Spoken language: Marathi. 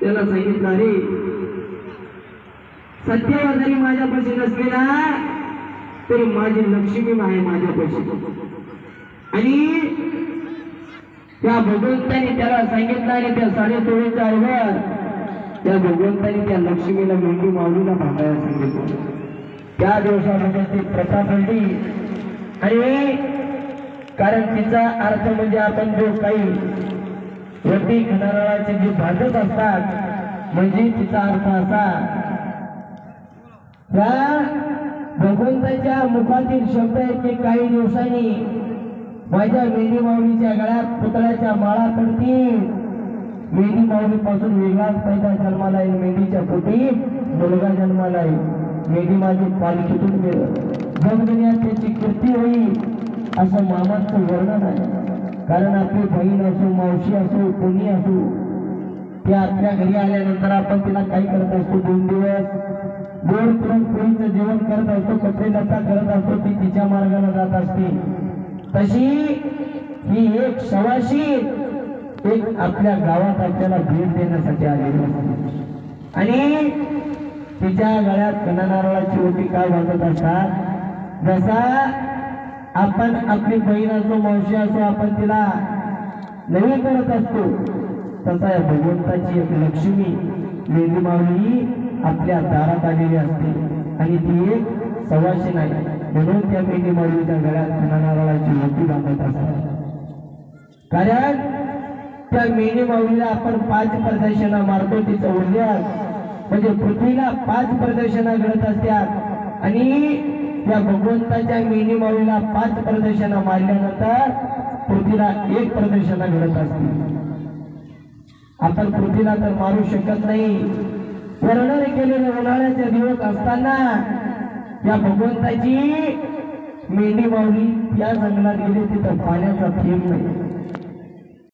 त्याला सांगितलं अरे सत्यावर जरी माझ्यापाशी नसली ना तरी माझी लक्ष्मी आहे माझ्यापाशी. आणि त्या भगवंताने त्याला सांगितलं आणि त्या साडे तोळीच्या आईवर त्या भगवंताने त्या लक्ष्मीला मेंढी माऊलीला भागायला सांगितलं. त्या दिवसामध्ये म्हणजे ती प्रथा पडली आणि कारण तिचा अर्थ म्हणजे आपण जो काही वटी खणाराचे जे भाजप असतात म्हणजे तिचा अर्थ असा त्या भगवंताच्या मुखातील शब्द आहेत की काही दिवसांनी माझ्या मेंढी माऊलीच्या गळ्यात पुतळ्याच्या माळा पडतील. मेंढी माऊली पासून वेगळाच पैदा जन्माला येईल मेंढीच्या पोटी मुलगा जन्माला येईल. मेंढी माझी पालखीतून गेलं जगदुनियात त्याची कीर्ती होईल असं मामाचं वर्णन आहे. कारण आपली बहीण असो मावशी असो कोणी असो ती आपल्या घरी आल्यानंतर आपण तिला काय करत असतो. दोन दिवस गोड करून पोळीचं जेवण करत असतो कपडे लता करत असतो ती तिच्या मार्गाला जात असते. तशी ही एक सवाशी एक आपल्या गावात आपल्याला भेट देण्यासाठी आलेली असते. आणि तिच्या गळ्यात कनानारळाची ओटी काय वाजत असतात? जसा आपण आपली बहीण असो मावशी असो आपण तिला नवी करत असतो. तसा या भगवंताची एक लक्ष्मी मेंढी माऊली आपल्या दारात आलेली असते. आणि ती एक सवाशी नाही म्हणून त्या मेंढी माऊलीच्या गळ्यात नारळाची मोठी बांधत असतात. कारण त्या मेंढी माऊलीला आपण पाच प्रदर्शना मारतो तिचं उल्लेख. म्हणजे पृथ्वीला पाच प्रदर्शना घडत असतात. आणि या भगवंताच्या मेंढी पाच प्रदर्शना मारल्यानंतर पृथ्वीला एक प्रदर्शना घडत असते. आपण पृथ्वीला तर मारू शकत नाही. वर्णन केलेले उन्हाळ्याचे दिवस असताना या भगवंताची मेंढी माऊली या जंगलात गेली तिथं पाण्याचा थेंब नाही.